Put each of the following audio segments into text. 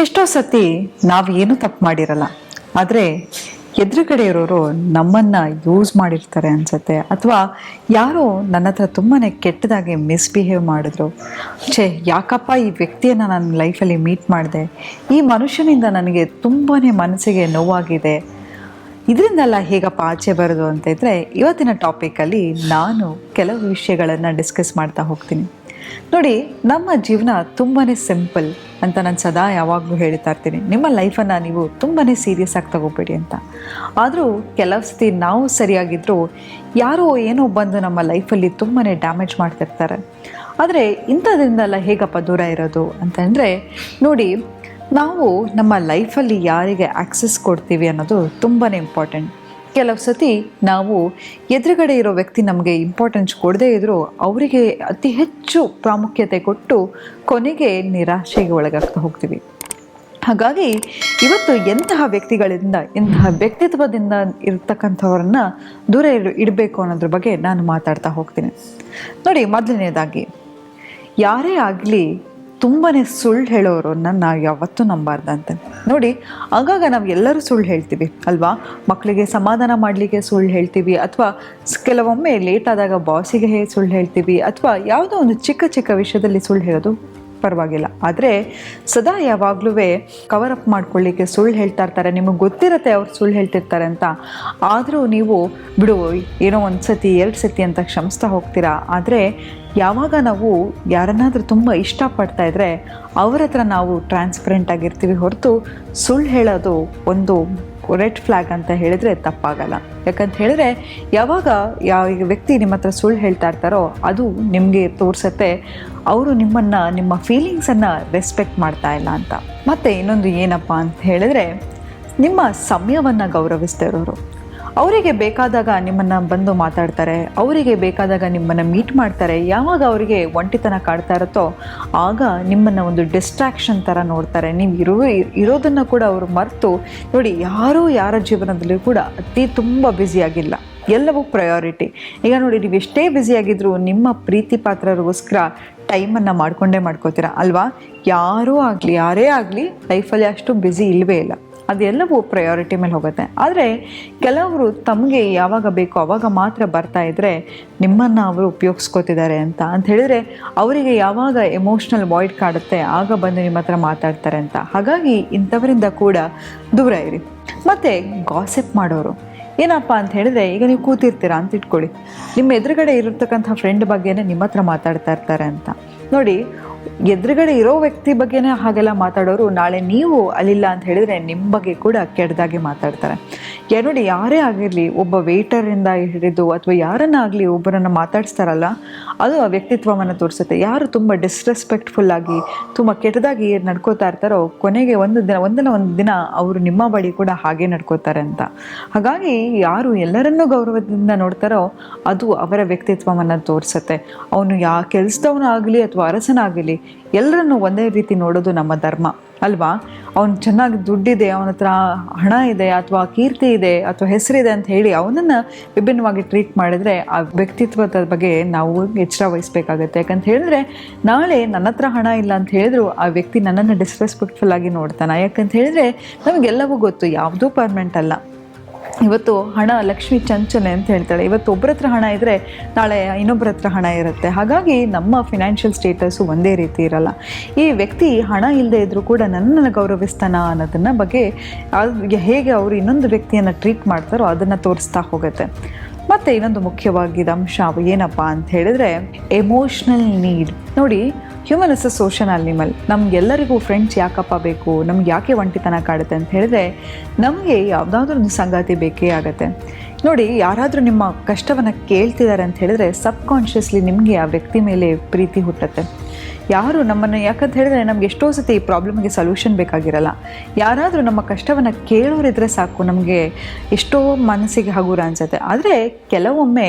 ಎಷ್ಟೋ ಸತಿ ನಾವು ಏನು ತಪ್ಪು ಮಾಡಿರಲ್ಲ. ಆದರೆ ಎದುರುಗಡೆ ಇರೋರು ನಮ್ಮನ್ನ ಯೂಸ್ ಮಾಡಿರ್ತಾರೆ ಅನ್ಸುತ್ತೆ. ಅಥವಾ ಯಾರೋ ನನ್ನ ಹತ್ರ ತುಂಬಾ ಕೆಟ್ಟದಾಗಿ ಮಿಸ್ಬಿಹೇವ್ ಮಾಡಿದ್ರು. ಛೇ, ಯಾಕಪ್ಪ ಈ ವ್ಯಕ್ತಿಯನ್ನು ನಾನು ಲೈಫಲ್ಲಿ ಮೀಟ್ ಮಾಡಿದೆ? ಈ ಮನುಷ್ಯನಿಂದ ನನಗೆ ತುಂಬಾ ಮನಸ್ಸಿಗೆ ನೋವಾಗಿದೆ. ಇದರಿಂದೆಲ್ಲ ಹೇಗಪ್ಪ ಆಚೆ ಬರೋದು ಅಂತ ಇದ್ರೆ, ಇವತ್ತಿನ ಟಾಪಿಕಲ್ಲಿ ನಾನು ಕೆಲವು ವಿಷಯಗಳನ್ನು ಡಿಸ್ಕಸ್ ಮಾಡ್ತಾ ಹೋಗ್ತೀನಿ. ನೋಡಿ, ನಮ್ಮ ಜೀವನ ತುಂಬಾ ಸಿಂಪಲ್ ಅಂತ ನಾನು ಸದಾ ಯಾವಾಗಲೂ ಹೇಳ್ತಾ ಇರ್ತೀನಿ. ನಿಮ್ಮ ಲೈಫನ್ನು ನೀವು ತುಂಬಾ ಸೀರಿಯಸ್ ಆಗಿ ತಗೋಬೇಡಿ ಅಂತ. ಆದರೂ ಕೆಲವು ಸತಿ ನಾವು ಸರಿಯಾಗಿದ್ದರೂ ಯಾರೋ ಏನೋ ಬಂದು ನಮ್ಮ ಲೈಫಲ್ಲಿ ತುಂಬಾ ಡ್ಯಾಮೇಜ್ ಮಾಡ್ತಿರ್ತಾರೆ. ಆದರೆ ಇಂಥದ್ರಿಂದೆಲ್ಲ ಹೇಗಪ್ಪ ದೂರ ಇರೋದು ಅಂತಂದರೆ ನೋಡಿ, ನಾವು ನಮ್ಮ ಲೈಫಲ್ಲಿ ಯಾರಿಗೆ ಆಕ್ಸೆಸ್ ಕೊಡ್ತೀವಿ ಅನ್ನೋದು ತುಂಬಾ ಇಂಪಾರ್ಟೆಂಟ್. ಕೆಲವು ಸತಿ ನಾವು ಎದುರುಗಡೆ ಇರೋ ವ್ಯಕ್ತಿ ನಮಗೆ ಇಂಪಾರ್ಟೆನ್ಸ್ ಕೊಡದೇ ಇದ್ದರೂ ಅವರಿಗೆ ಅತಿ ಹೆಚ್ಚು ಪ್ರಾಮುಖ್ಯತೆ ಕೊಟ್ಟು ಕೊನೆಗೆ ನಿರಾಶೆಗೆ ಒಳಗಾಗ್ತಾ ಹೋಗ್ತೀವಿ. ಹಾಗಾಗಿ ಇವತ್ತು ಎಂತಹ ವ್ಯಕ್ತಿಗಳಿಂದ ಇಂತಹ ವ್ಯಕ್ತಿತ್ವದಿಂದ ಇರ್ತಕ್ಕಂಥವ್ರನ್ನ ದೂರ ಇಡ ಇಡಬೇಕು ಅನ್ನೋದ್ರ ಬಗ್ಗೆ ನಾನು ಮಾತಾಡ್ತಾ ಹೋಗ್ತೀನಿ. ನೋಡಿ, ಮೊದಲನೇದಾಗಿ, ಯಾರೇ ಆಗಲಿ ತುಂಬಾ ಸುಳ್ಳು ಹೇಳೋರನ್ನ ನಾವು ಯಾವತ್ತೂ ನಂಬಾರ್ದಂತೆ ನೋಡಿ, ಆಗಾಗ ನಾವು ಎಲ್ಲರೂ ಸುಳ್ಳು ಹೇಳ್ತೀವಿ, ಅಲ್ವಾ? ಮಕ್ಕಳಿಗೆ ಸಮಾಧಾನ ಮಾಡಲಿಕ್ಕೆ ಸುಳ್ಳು ಹೇಳ್ತೀವಿ, ಅಥವಾ ಕೆಲವೊಮ್ಮೆ ಲೇಟ್ ಆದಾಗ ಬಾಸಿಗೆ ಹೇ ಸುಳ್ಳು ಹೇಳ್ತೀವಿ, ಅಥವಾ ಯಾವುದೋ ಒಂದು ಚಿಕ್ಕ ಚಿಕ್ಕ ವಿಷಯದಲ್ಲಿ ಸುಳ್ಳು ಹೇಳೋದು ಪರವಾಗಿಲ್ಲ. ಆದರೆ ಸದಾ ಯಾವಾಗಲೂ ಕವರ್ ಅಪ್ ಮಾಡ್ಕೊಳ್ಳಿಕ್ಕೆ ಸುಳ್ಳು ಹೇಳ್ತಾ ಇರ್ತಾರೆ, ನಿಮಗೆ ಗೊತ್ತಿರತ್ತೆ ಅವ್ರು ಸುಳ್ಳು ಹೇಳ್ತಿರ್ತಾರೆ ಅಂತ. ಆದರೂ ನೀವು, ಬಿಡು, ಏನೋ ಒಂದು ಸತಿ ಎರಡು ಸತಿ ಅಂತ ಕ್ಷಮಿಸ್ತಾ ಹೋಗ್ತೀರಾ? ಆದರೆ ಯಾವಾಗ ನಾವು ಯಾರನ್ನಾದರೂ ತುಂಬ ಇಷ್ಟಪಡ್ತಾ ಇದ್ದರೆ ಅವ್ರ ಹತ್ರ ನಾವು ಟ್ರಾನ್ಸ್ಪರೆಂಟ್ ಆಗಿರ್ತೀವಿ ಹೊರತು ಸುಳ್ಳು ಹೇಳೋದು ಒಂದು ರೆಡ್ ಫ್ಲ್ಯಾಗ್ ಅಂತ ಹೇಳಿದರೆ ತಪ್ಪಾಗಲ್ಲ. ಯಾಕಂತ ಹೇಳಿದ್ರೆ ಯಾವಾಗ ಯಾವ ವ್ಯಕ್ತಿ ನಿಮ್ಮ ಹತ್ರ ಸುಳ್ಳು ಹೇಳ್ತಾ ಇರ್ತಾರೋ ಅದು ನಿಮಗೆ ತೋರಿಸುತ್ತೆ. ಅವರು ನಿಮ್ಮನ್ನು, ನಿಮ್ಮ ಫೀಲಿಂಗ್ಸನ್ನು ರೆಸ್ಪೆಕ್ಟ್ ಮಾಡ್ತಾ ಇಲ್ಲ ಅಂತ. ಮತ್ತು ಇನ್ನೊಂದು ಏನಪ್ಪ ಅಂತ ಹೇಳಿದ್ರೆ ನಿಮ್ಮ ಸಮಯವನ್ನು ಗೌರವಿಸ್ತಾ ಇರೋರು. ಅವರಿಗೆ ಬೇಕಾದಾಗ ನಿಮ್ಮನ್ನು ಬಂದು ಮಾತಾಡ್ತಾರೆ, ಅವರಿಗೆ ಬೇಕಾದಾಗ ನಿಮ್ಮನ್ನು ಮೀಟ್ ಮಾಡ್ತಾರೆ, ಯಾವಾಗ ಅವರಿಗೆ ಒಂಟಿತನ ಕಾಡ್ತಾ ಇರುತ್ತೋ ಆಗ ನಿಮ್ಮನ್ನು ಒಂದು ಡಿಸ್ಟ್ರಾಕ್ಷನ್ ಥರ ನೋಡ್ತಾರೆ. ನೀವು ಇರೋ, ಇರೋದನ್ನು ಕೂಡ ಅವರು ಮರೆತು, ನೋಡಿ ಯಾರೂ ಯಾರ ಜೀವನದಲ್ಲಿ ಕೂಡ ಅತಿ ತುಂಬ ಬ್ಯುಸಿಯಾಗಿಲ್ಲ ಎಲ್ಲವೂ ಪ್ರಯಾರಿಟಿ ಈಗ ನೋಡಿ, ನೀವು ಎಷ್ಟೇ ಬ್ಯುಸಿಯಾಗಿದ್ದರೂ ನಿಮ್ಮ ಪ್ರೀತಿ ಪಾತ್ರರಿಗೋಸ್ಕರ ಟೈಮನ್ನು ಮಾಡ್ಕೊಂಡೇ ಮಾಡ್ಕೋತೀರಾ? ಅಲ್ವಾ? ಯಾರೂ ಆಗಲಿ, ಯಾರೇ ಆಗಲಿ ಲೈಫಲ್ಲಿ ಅಷ್ಟು ಬ್ಯುಸಿ ಇಲ್ಲವೇ ಇಲ್ಲ. ಅದೆಲ್ಲವೂ ಪ್ರಯಾರಿಟಿ ಮೇಲೆ ಹೋಗುತ್ತೆ. ಆದರೆ ಕೆಲವರು ತಮಗೆ ಯಾವಾಗ ಬೇಕೋ ಅವಾಗ ಮಾತ್ರ ಬರ್ತಾ ಇದ್ದರೆ ನಿಮ್ಮನ್ನು ಅವರು ಉಪಯೋಗಿಸ್ಕೋತಿದ್ದಾರೆ ಅಂತ. ಅಂತ ಹೇಳಿದರೆ ಅವರಿಗೆ ಯಾವಾಗ ಎಮೋಷ್ನಲ್ ವಾಯ್ಡ್ ಕಾಡುತ್ತೆ, ಆಗ ಬಂದು ನಿಮ್ಮ ಹತ್ರ ಮಾತಾಡ್ತಾರೆ ಅಂತ. ಹಾಗಾಗಿ ಇಂಥವರಿಂದ ಕೂಡ ದೂರ ಇರಿ. ಮತ್ತು ಗಾಸಿಪ್ ಮಾಡೋರು. ಏನಪ್ಪ ಅಂತ ಹೇಳಿದ್ರೆ, ಈಗ ನೀವು ಕೂತಿರ್ತೀರಾ ಅಂತ ಇಟ್ಕೊಳ್ಳಿ. ನಿಮ್ಮ ಎದುರುಗಡೆ ಇರತಕ್ಕಂಥ ಫ್ರೆಂಡ್ ಬಗ್ಗೆನೇ ನಿಮ್ಮ ಹತ್ರ ಮಾತಾಡ್ತಾ ಇರ್ತಾರೆ ಅಂತ. ನೋಡಿ ಎದುರುಗಡೆ ಇರೋ ವ್ಯಕ್ತಿ ಬಗ್ಗೆನೇ ಹಾಗೆಲ್ಲ ಮಾತಾಡೋರು ನಾಳೆ ನೀವು ಅಲ್ಲಿಲ್ಲ ಅಂತ ಹೇಳಿದ್ರೆ ನಿಮ್ಮ ಬಗ್ಗೆ ಕೂಡ ಕೆಟ್ಟದಾಗಿ ಮಾತಾಡ್ತಾರೆ. ಯಾ ಯಾರೇ ಆಗಿರಲಿ, ಒಬ್ಬ ವೇಟರಿಂದ ಹಿಡಿದು ಅಥವಾ ಯಾರನ್ನಾಗಲಿ ಒಬ್ಬರನ್ನು ಮಾತಾಡಿಸ್ತಾರಲ್ಲ, ಅದು ಆ ವ್ಯಕ್ತಿತ್ವವನ್ನು ತೋರಿಸುತ್ತೆ. ಯಾರು ತುಂಬ ಡಿಸ್ರೆಸ್ಪೆಕ್ಟ್ಫುಲ್ ಆಗಿ, ತುಂಬ ಕೆಟ್ಟದಾಗಿ ನಡ್ಕೋತಾ ಇರ್ತಾರೋ, ಕೊನೆಗೆ ಒಂದು ದಿನ, ಒಂದಲ್ಲ ಒಂದು ದಿನ ಅವರು ನಿಮ್ಮ ಬಳಿ ಕೂಡ ಹಾಗೆ ನಡ್ಕೋತಾರೆ ಅಂತ. ಹಾಗಾಗಿ ಯಾರು ಎಲ್ಲರನ್ನೂ ಗೌರವದಿಂದ ನೋಡ್ತಾರೋ, ಅದು ಅವರ ವ್ಯಕ್ತಿತ್ವವನ್ನು ತೋರಿಸುತ್ತೆ. ಅವನು ಯಾ ಕೆಲಸದವನಾಗಲಿ ಅಥವಾ ಅರಸನಾಗಲಿ ಎಲ್ಲರನ್ನೂ ಒಂದೇ ರೀತಿ ನೋಡೋದು ನಮ್ಮ ಧರ್ಮ, ಅಲ್ವಾ? ಅವನು ಚೆನ್ನಾಗಿ ದುಡ್ಡಿದೆ, ಅವನ ಹತ್ರ ಹಣ ಇದೆ ಅಥವಾ ಕೀರ್ತಿ ಇದೆ ಅಥವಾ ಹೆಸರಿದೆ ಅಂತ ಹೇಳಿ ಅವನನ್ನು ವಿಭಿನ್ನವಾಗಿ ಟ್ರೀಟ್ ಮಾಡಿದ್ರೆ ಆ ವ್ಯಕ್ತಿತ್ವದ ಬಗ್ಗೆ ನಾವು ಎಚ್ಚರ ವಹಿಸ್ಬೇಕಾಗತ್ತೆ. ಯಾಕಂತ ಹೇಳಿದ್ರೆ, ನಾಳೆ ನನ್ನ ಹತ್ರ ಹಣ ಇಲ್ಲ ಅಂತ ಹೇಳಿದ್ರು ಆ ವ್ಯಕ್ತಿ ನನ್ನನ್ನು ಡಿಸ್ರೆಸ್ಪೆಕ್ಟ್ಫುಲ್ ಆಗಿ ನೋಡ್ತಾನೆ. ಯಾಕಂತ ಹೇಳಿದ್ರೆ, ನಮಗೆಲ್ಲವೂ ಗೊತ್ತು, ಯಾವುದೂ ಪರ್ಮನೆಂಟ್ ಅಲ್ಲ. ಇವತ್ತು ಹಣ ಲಕ್ಷ್ಮಿ ಚಂಚಲೆ ಅಂತ ಹೇಳ್ತಾಳೆ. ಇವತ್ತು ಒಬ್ಬರ ಹತ್ರ ಹಣ ಇದ್ದರೆ ನಾಳೆ ಇನ್ನೊಬ್ಬರ ಹತ್ರ ಹಣ ಇರುತ್ತೆ. ಹಾಗಾಗಿ ನಮ್ಮ ಫಿನಾನ್ಷಿಯಲ್ ಸ್ಟೇಟಸ್ಸು ಒಂದೇ ರೀತಿ ಇರಲ್ಲ. ಈ ವ್ಯಕ್ತಿ ಹಣ ಇಲ್ಲದೆ ಇದ್ದರೂ ಕೂಡ ನನ್ನನ್ನು ಗೌರವಿಸ್ತಾನ ಅನ್ನೋದನ್ನ ಬಗ್ಗೆ ಹೇಗೆ ಅವರು ಇನ್ನೊಂದು ವ್ಯಕ್ತಿಯನ್ನು ಟ್ರೀಟ್ ಮಾಡ್ತಾರೋ ಅದನ್ನು ತೋರಿಸ್ತಾ ಹೋಗುತ್ತೆ. ಮತ್ತು ಇನ್ನೊಂದು ಮುಖ್ಯವಾಗಿದ್ದ ಅಂಶ ಏನಪ್ಪ ಅಂತ ಹೇಳಿದ್ರೆ ಎಮೋಷ್ನಲ್ ನೀಡ್ ನೋಡಿ human is a social animal ನಮಗೆಲ್ಲರಿಗೂ ಫ್ರೆಂಡ್ಸ್ ಯಾಕಪ್ಪ ಬೇಕು? ನಮ್ಗೆ ಯಾಕೆ ಒಂಟಿತನ ಕಾಡುತ್ತೆ ಅಂತ ಹೇಳಿದ್ರೆ, ನಮಗೆ ಯಾವುದಾದ್ರೂ ಒಂದು ಸಂಗಾತಿ ಬೇಕೇ ಆಗುತ್ತೆ. ನೋಡಿ, ಯಾರಾದರೂ ನಿಮ್ಮ ಕಷ್ಟವನ್ನು ಕೇಳ್ತಿದ್ದಾರೆ ಅಂತ ಹೇಳಿದ್ರೆ ಸಬ್ ಕಾನ್ಷಿಯಸ್ಲಿ ನಿಮಗೆ ಆ ವ್ಯಕ್ತಿ ಮೇಲೆ ಪ್ರೀತಿ ಹುಟ್ಟುತ್ತೆ. ಯಾರು ನಮ್ಮನ್ನು ಯಾಕಂತ ಹೇಳಿದ್ರೆ ನಮ್ಗೆ ಎಷ್ಟೋ ಸತಿ ಈ ಪ್ರಾಬ್ಲಮ್ಗೆ ಸೊಲ್ಯೂಷನ್ ಬೇಕಾಗಿರಲ್ಲ. ಯಾರಾದರೂ ನಮ್ಮ ಕಷ್ಟವನ್ನು ಕೇಳೋರಿದ್ರೆ ಸಾಕು, ನಮಗೆ ಎಷ್ಟೋ ಮನಸ್ಸಿಗೆ ಹಗುರ ಅನಿಸುತ್ತೆ. ಆದರೆ ಕೆಲವೊಮ್ಮೆ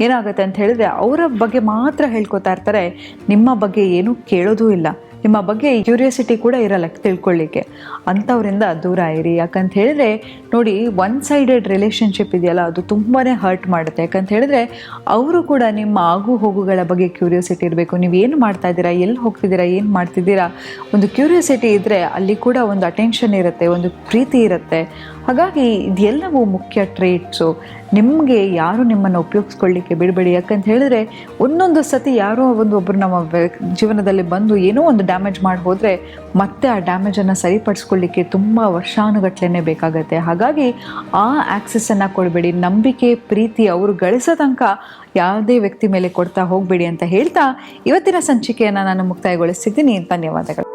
ಏನಾಗುತ್ತೆ ಅಂತ ಹೇಳಿದ್ರೆ ಅವರ ಬಗ್ಗೆ ಮಾತ್ರ ಹೇಳ್ಕೊತಾ ಇರ್ತಾರೆ, ನಿಮ್ಮ ಬಗ್ಗೆ ಏನೂ ಕೇಳೋದೂ ಇಲ್ಲ. ನಿಮ್ಮ ಬಗ್ಗೆ ಕ್ಯೂರಿಯಾಸಿಟಿ ಕೂಡ ಇರಲ್ಲ, ತಿಳ್ಕೊಳ್ಳಿಕ್ಕೆ. ಅಂಥವ್ರಿಂದ ದೂರ ಇರಿ. ಯಾಕಂತ ಹೇಳಿದ್ರೆ, ನೋಡಿ ಒನ್ ಸೈಡೆಡ್ ರಿಲೇಷನ್ಶಿಪ್ ಇದೆಯಲ್ಲ, ಅದು ತುಂಬಾ ಹರ್ಟ್ ಮಾಡುತ್ತೆ. ಯಾಕಂತ ಹೇಳಿದ್ರೆ, ಅವರು ಕೂಡ ನಿಮ್ಮ ಆಗು ಹೋಗುಗಳ ಬಗ್ಗೆ ಕ್ಯೂರಿಯಾಸಿಟಿ ಇರಬೇಕು. ನೀವು ಏನು ಮಾಡ್ತಾ ಇದ್ದೀರಾ? ಎಲ್ಲಿ ಹೋಗ್ತಿದ್ದೀರಾ? ಏನು ಮಾಡ್ತಿದ್ದೀರಾ? ಒಂದು ಕ್ಯೂರಿಯಾಸಿಟಿ ಇದ್ದರೆ ಅಲ್ಲಿ ಕೂಡ ಒಂದು ಅಟೆನ್ಷನ್ ಇರುತ್ತೆ, ಒಂದು ಪ್ರೀತಿ ಇರುತ್ತೆ. ಹಾಗಾಗಿ ಇದೆಲ್ಲವೂ ಮುಖ್ಯ ಟ್ರೇಟ್ಸು ನಿಮಗೆ ಯಾರು ನಿಮ್ಮನ್ನು ಉಪಯೋಗಿಸ್ಕೊಳ್ಳಿಕ್ಕೆ ಬಿಡಬೇಡಿ. ಯಾಕಂತ ಹೇಳಿದ್ರೆ, ಒಂದೊಂದು ಸತಿ ಯಾರೋ ಒಂದು ಒಬ್ಬರು ನಮ್ಮ ಜೀವನದಲ್ಲಿ ಬಂದು ಏನೋ ಒಂದು ಡ್ಯಾಮೇಜ್ ಮಾಡಿ ಹೋದರೆ, ಮತ್ತೆ ಆ ಡ್ಯಾಮೇಜನ್ನು ಸರಿಪಡಿಸ್ಕೊಳ್ಳಿಕ್ಕೆ ತುಂಬ ವರ್ಷಾನುಗಟ್ಲೆ ಬೇಕಾಗತ್ತೆ. ಹಾಗಾಗಿ ಆ ಆ್ಯಕ್ಸಸ್ಸನ್ನು ಕೊಡಬೇಡಿ. ನಂಬಿಕೆ, ಪ್ರೀತಿ ಅವರು ಗಳಿಸೋ ತನಕ ಯಾವುದೇ ವ್ಯಕ್ತಿ ಮೇಲೆ ಕೊಡ್ತಾ ಹೋಗಬೇಡಿ ಅಂತ ಹೇಳ್ತಾ ಇವತ್ತಿನ ಸಂಚಿಕೆಯನ್ನು ನಾನು ಮುಕ್ತಾಯಗೊಳಿಸ್ತಿದ್ದೀನಿ. ಧನ್ಯವಾದಗಳು.